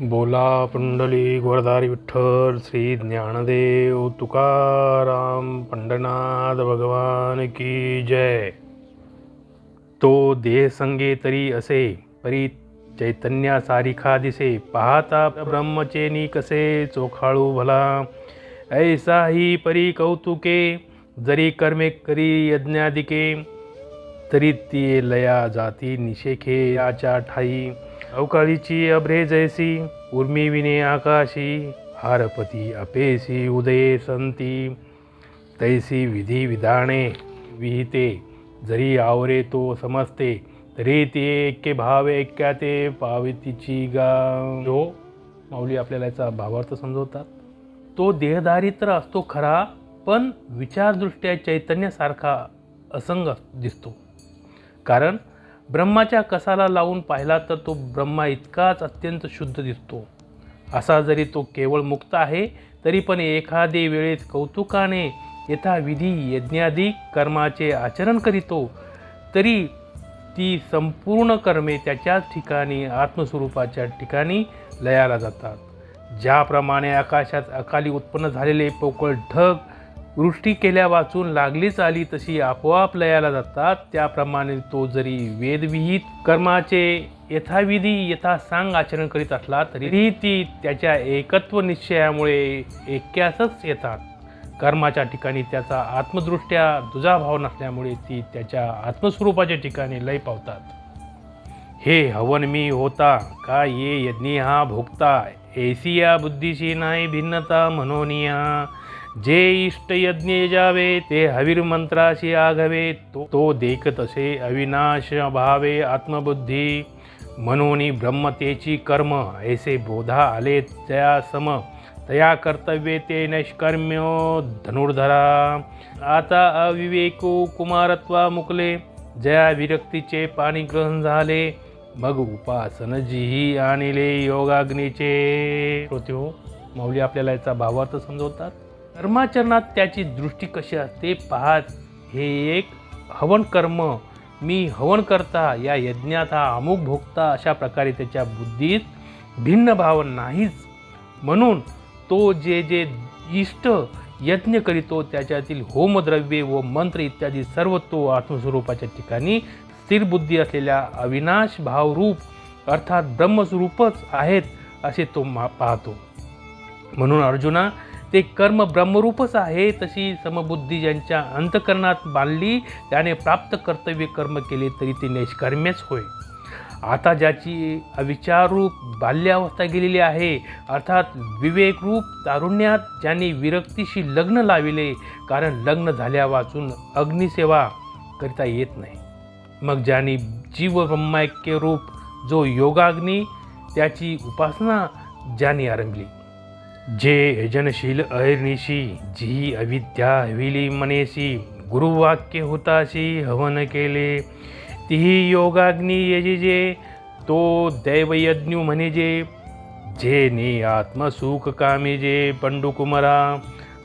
बोला पुंडली गोरधारी विठ्ठल श्री ज्ञानदेव तुकाराम पंडनाथ भगवान की जय। तो देह संगे तरी असे परी चैतन्या सारिखा दिसे पाहता ब्रह्मचेनी कसे चोखाळू भला। ऐसा ही परी कौतुके जरी कर्मे करी यज्ञादिके तरी ती लया जाती निशेखे याच्या ठाई। अवकाळीची अभ्रे जैसी उर्मी विने आकाशी हारपती अपेसी उदये संती. तैसी विधी विधाने विहिते जरी आवरे तो समजते तरी ते ऐक्य भाव ऐक्याते पावितीची गा. हो माऊली आपल्याला याचा भावार्थ समजवतात. तो देहधारी तर असतो खरा पण विचारदृष्ट्या चैतन्यासारखा असंग दिसतो. कारण ब्रह्माच्या कसाला लावून पाहिला तर तो ब्रह्मा इतकाच अत्यंत शुद्ध दिसतो. असा जरी तो केवळ मुक्त आहे तरी पण एखादे वेळेस कौतुकाने यथाविधी यज्ञादी कर्माचे आचरण करीतो तरी ती संपूर्ण कर्मे त्याच्याच ठिकाणी आत्मस्वरूपाच्या ठिकाणी लयाला जातात. ज्याप्रमाणे आकाशात अकाली उत्पन्न झालेले पोकळ ढग वृष्टी केल्या वाचून लागलीच आली तशी आपोआप लयाला जातात. त्याप्रमाणे तो जरी वेदविहित कर्माचे यथाविधी यथासांग आचरण करीत असला तरीही ती त्याच्या एकत्व निश्चयामुळे ऐक्यासच येतात. कर्माच्या ठिकाणी त्याचा आत्मदृष्ट्या दुजाभाव नसल्यामुळे ती त्याच्या आत्मस्वरूपाच्या ठिकाणी लय पावतात. हे हवन मी होता का ये यज्ञी हा भोगता ऐसिया बुद्धीशी नाही भिन्नता म्हणोनिया जे इष्ट यज्ञे जावे ते हवीर मंत्राशी आघवे तो तो देखत असे अविनाश भावे आत्मबुद्धी. म्हणून ब्रह्मतेची कर्म ऐसे बोधा आले त्या सम तया कर्तव्ये ते नैष्कर्म्यो धनुर्धरा. आता अविवेको कुमारत्वा मुकले जया विरक्तीचे पाणी ग्रहण झाले. मग उपासन जीही आणले योगाग्नीचे. होते हो माऊली आपल्याला याचा भावार्थ समजवतात? कर्माचरणात त्याची दृष्टी कशी असते पाहत हे एक हवन कर्म. मी हवन करता या यज्ञात हा अमुक भोगता अशा प्रकारे त्याच्या बुद्धीत भिन्न भाव नाहीच. म्हणून तो जे जे इष्ट यज्ञ करीतो त्याच्यातील होमद्रव्ये व मंत्र इत्यादी सर्व तो आत्मस्वरूपाच्या ठिकाणी स्थिर बुद्धी असलेल्या अविनाश भावरूप अर्थात ब्रह्मस्वरूपच आहेत असे तो मा पाहतो. म्हणून अर्जुना ते कर्म ब्रह्मरूपच आहे तशी समबुद्धी ज्यांच्या अंतकरणात बांधली त्याने प्राप्त कर्तव्य कर्म केले तरी ते निष्कर्म्यच होय. आता ज्याची अविचाररूप बाल्यावस्था गेलेली आहे अर्थात विवेकरूप तारुण्यात ज्यांनी विरक्तीशी लग्न लाविले कारण लग्न झाल्या वाचून अग्निसेवा करता येत नाही. मग ज्यांनी जीव ब्रह्मायक्य रूप जो योगाग्नी त्याची उपासना ज्यांनी आरंभली जे यजनशील अहिर्निशी जी अविद्या हविली मनेसी गुरुवाक्य होताशी हवन केले. तीही योगाग्नी यजिजे तो दैवयज्ञ म्हणेजे जे ने आत्मसुख कामेजे पंडुकुमरा.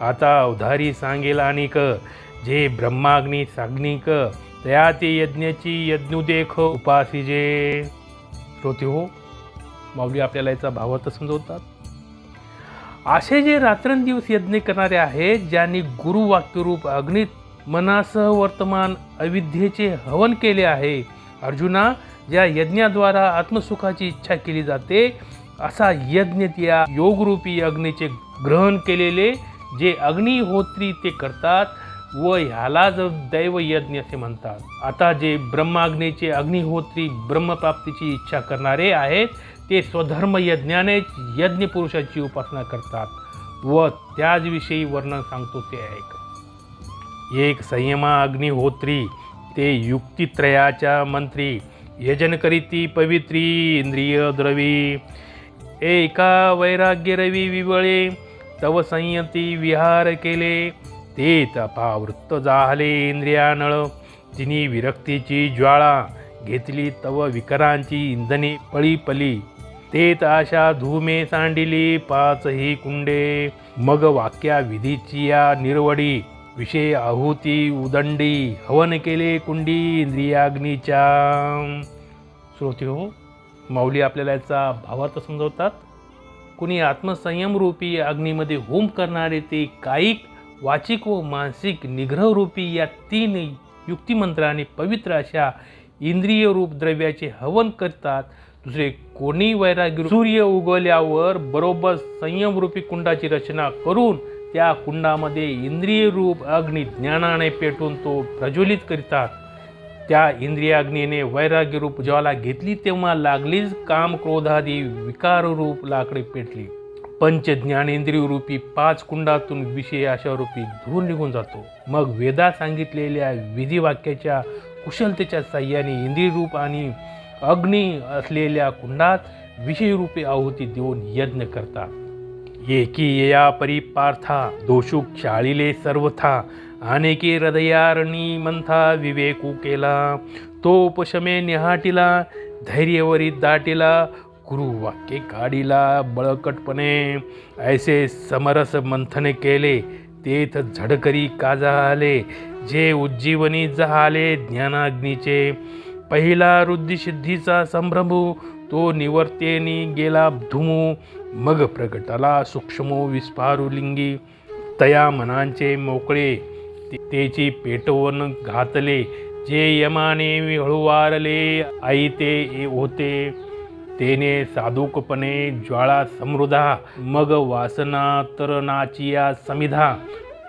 आता उधारी सांगेल आणिक जे ब्रह्माग्नी साग्निक तया ते यज्ञाची उपासी उपासिजे. श्रोते हो माऊली आपल्याला याचा भावार्थ समजवतात? असे जे रात्रंदिवस यज्ञ करणारे आहेत ज्यांनी गुरुवाक्यरूप अग्नीत मनासह वर्तमान अविद्येचे हवन केले आहे अर्जुना ज्या यज्ञाद्वारा आत्मसुखाची इच्छा केली जाते असा यज्ञ त्या योगरूपी अग्नीचे ग्रहण केलेले जे अग्निहोत्री ते करतात व ह्यालाच दैव यज्ञ असे म्हणतात. आता जे ब्रह्माग्नीचे अग्निहोत्री ब्रह्मप्राप्तीची इच्छा करणारे आहेत ते स्वधर्मयज्ञाने यज्ञ पुरुषाची उपासना करतात. व त्याचविषयी वर्णन सांगतो ते ऐक एक संयमा अग्निहोत्री ते युक्तित्रयाच्या मंत्री यजन करीती पवित्री इंद्रिय द्रवी. एका वैराग्य रवी विवळे तव संयती विहार केले. ते तपावृत्त जाहले इंद्रियानळ. तिनी विरक्तीची ज्वाळा घेतली तव विकरांची इंधने पळी पली तेत आशा धूमे सांडिली पाचही कुंडे. मग वाक्या विधीची या निर्वडी. विषय आहुती उदंडी. हवन केले कुंडी इंद्रियाग्नीच्या. श्रोते हो माऊली आपल्याला याचा भावार्थ समजवतात. कुणी आत्मसंयमरूपी अग्नीमध्ये होम करणारे ते कायिक वाचिक व मानसिक निग्रहरूपी या तीन युक्तिमंत्राने पवित्र अशा इंद्रियरूप द्रव्याचे हवन करतात. दुसरे कोणी वैराग्य सूर्य उगवल्यावर बरोबर संयमरूपी कुंडाची रचना करून त्या कुंडामध्ये इंद्रियरूप अग्नी ज्ञानाने पेटून तो प्रज्वलित करतात. त्या इंद्रियाग्नीने वैराग्य रूप ज्वाला घेतली तेव्हा लागलीच काम क्रोधादी विकार रूप लाकडे पेटली. पंच रूपी पाच कुंडातून विषय अशा रूपी धूर निघून जातो. मग वेदात सांगितलेल्या विधी वाक्याच्या कुशलतेच्या साह्याने इंद्रिय रूप आणि अग्नी असलेल्या कुंडात विषयरूपी आहुती देऊन यज्ञ करतात. एकी या परिपार्था दोषू शाळीले सर्वथा अनेके हृदयारणी मंथा विवेकू केला तो उपशमे निहाटीला धैर्यवरी दाटीला गुरुवाक्ये काढीला बळकटपणे ऐसे समरस मंथन केले तेथ झडकरी काजा आले जे उज्जीवनी जहाले ज्ञानाग्नीचे. पहिला रुद्धिसिद्धीचा संभ्रमू तो निवर्तेनी गेला धुमू मग प्रगटला सूक्ष्मो विस्फारुलिंगी. तया मनांचे मोकळे ते- तेची पेटवून घातले जे यमाने हळुवारले आई ते ए- होते. तेने साधुकपणे ज्वाळा समृद्धा मग वासना तरनाचिया समिधा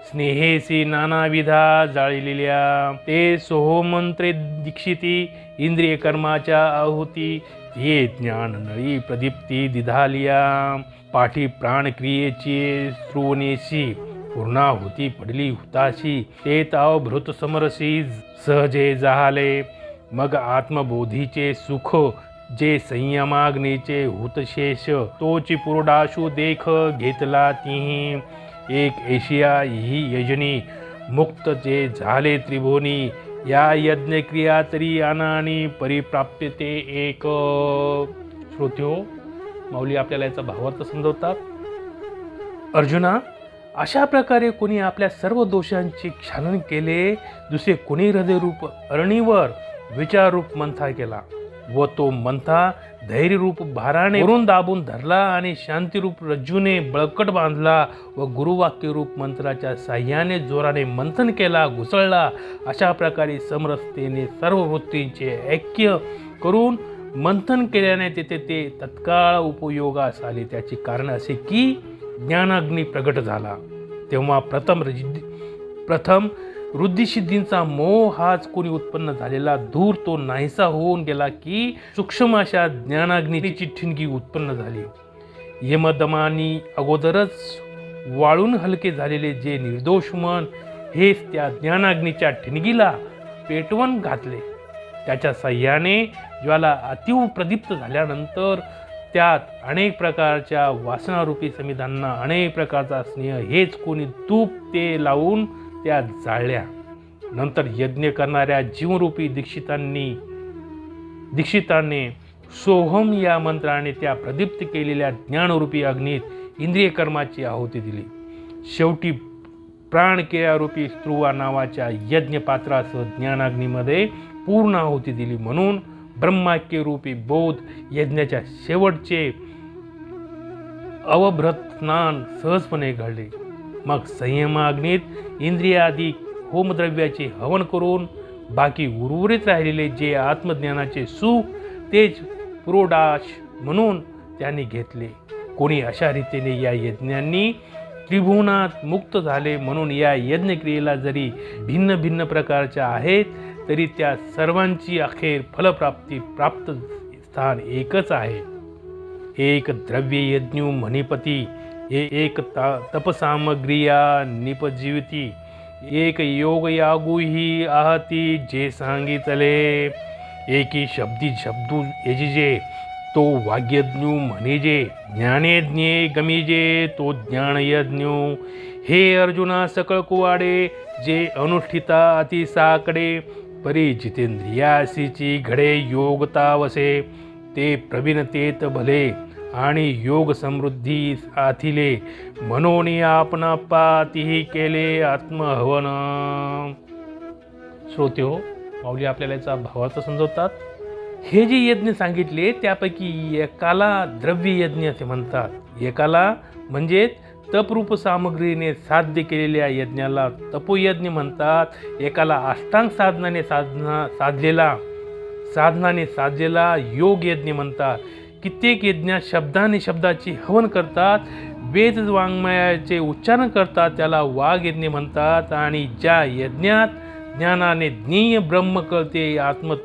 स्नेहेसी नानाविधा जाळलेल्या. ते सोहोमंत्रे दीक्षिती इंद्रिय कर्माच्या आहुती हे ज्ञान नळी प्रदीप्ती दिधालिया. पाठी प्राणक्रियेची श्रुवनेशी पूर्णाहुती पडली हुताशी. ते ताव भृत समरसी सहजे जहाले. मग आत्मबोधीचे सुख जे संयमाग्नीचे हुतशेष तोची पुरडाशू देख घेतला तिही. एक एशिया ही यजनी मुक्त जे झाले त्रिभुवनी. या यज्ञक्रिया तरी अनानी परिप्राप्य ते एक. श्रोत्यो माऊली आपल्याला याचा भावार्थ समजवतात. अर्जुना अशा प्रकारे कोणी आपल्या सर्व दोषांचे क्षालन केले दुसरे कोणी हृदयरूप अरणीवर विचाररूप मंथा केला. व तो मंथा धैर्यरूप भाराने वरून दाबून धरला आणि शांतीरूप रज्जूने बळकट बांधला व गुरुवाक्यरूप मंत्राच्या साह्याने जोराने मंथन केला घुसळला. अशा प्रकारे समरसतेने सर्व वृत्तींचे ऐक्य करून मंथन केल्याने तेथे ते तत्काळ उपयोगास आले. त्याचे कारण असे की ज्ञानाग्नी प्रगट झाला. तेव्हा प्रथम रजिद्धी प्रथम वृद्धिसिद्धींचा मोह हाच कोणी उत्पन्न झालेला धूर तो नाहीसा होऊन गेला की सूक्ष्म अशा ज्ञानाग्नीची ठिणगी उत्पन्न झाली. यमदमानी अगोदरच वाळून हलके झालेले जे निर्दोष मन हेच त्या ज्ञानाग्नीच्या ठिणगीला पेटवण घातले. त्याच्या साह्याने ज्वाला अतिव प्रदीप्त झाल्यानंतर त्यात अनेक प्रकारच्या वासनारूपी समिधांना अनेक प्रकारचा स्नेह हेच कोणी तूप ते लावून त्या जाळल्या. नंतर यज्ञ करणाऱ्या जीवरूपी दीक्षितांनी दीक्षितांनी सोहम या मंत्राने त्या प्रदीप्त केलेल्या ज्ञानरूपी अग्नीत इंद्रिय कर्माची आहुती दिली. शेवटी प्राणकेयारूपी स्त्रुवा नावाच्या यज्ञपात्रासह ज्ञानाग्नीमध्ये पूर्ण आहुती दिली म्हणून ब्रह्माक्यरूपी बोध यज्ञाच्या शेवटचे अवभ्रत स्नान सहजपणे घडले. मग संयमाग्नीत इंद्रियादी होमद्रव्याचे हवन करून बाकी उर्वरित राहिलेले जे आत्मज्ञानाचे सुख तेच पुरोडाश म्हणून त्यांनी घेतले. कोणी अशा रीतीने या यज्ञांनी त्रिभुवनात मुक्त झाले म्हणून या यज्ञक्रियेला जरी भिन्न भिन्न प्रकारच्या आहेत तरी त्या सर्वांची अखेर फलप्राप्ती प्राप्त स्थान एकच आहे. एक द्रव्य यज्ञ मणिपती हे एक ता तपसामग्रिया निपजीवती. एक योग यागुही आहती जे सांगितले. एकी शब्दी शब्दू यजिजे तो वाग्यज्ञू म्हणेजे ज्ञानेज्ञे गमिजे तो ज्ञानयज्ञू. हे अर्जुना सकळ कुवाडे जे अनुष्ठिता अति साकडे परी जितेंद्रियासीची घडे योगता वसे ते प्रवीणतेत भले. आणि योग समृद्धी आथिले म्हणून आपण पातीही केले आत्महवन. श्रोते हो माऊली आपल्याला याचा भावाचं समजवतात. हे जे यज्ञ सांगितले त्यापैकी एकाला द्रव्य यज्ञ असे म्हणतात. एकाला म्हणजे तपरूप सामग्रीने साध्य केलेल्या यज्ञाला तपोयज्ञ म्हणतात. एकाला अष्टांग साधनाने साधना साधलेला साधनाने साधलेला योग यज्ञ म्हणतात. कित्येक यज्ञात शब्दाने शब्दाची हवन करतात वेद वाङ्मयाचे उच्चारण करतात त्याला वाघ यज्ञ म्हणतात आणि ज्या यज्ञात ज्ञानाने ज्ञेय ब्रह्म कळते आत्म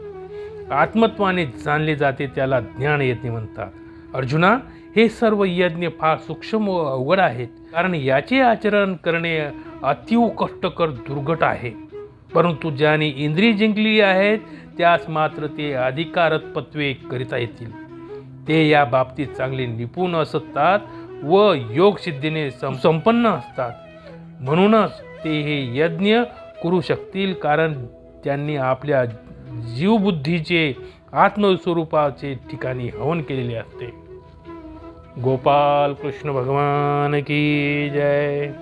आत्मत्वाने जाणले जाते त्याला ज्ञान यज्ञ म्हणतात. अर्जुना हे सर्व यज्ञ फार सूक्ष्म व अवघड आहेत कारण याचे आचरण करणे अतिव कष्टकर दुर्घट आहे. परंतु ज्याने इंद्रिय जिंकली आहेत त्यास मात्र ते अधिकारत्पत्वे करिता येतील. ते या बाबतीत चांगले निपुण असतात व योगसिद्धीने सं संपन्न असतात. म्हणूनच ते हे यज्ञ करू शकतील कारण त्यांनी आपल्या जीवबुद्धीचे आत्मस्वरूपाचे ठिकाणी हवन केलेले असते. गोपाल कृष्ण भगवान की जय.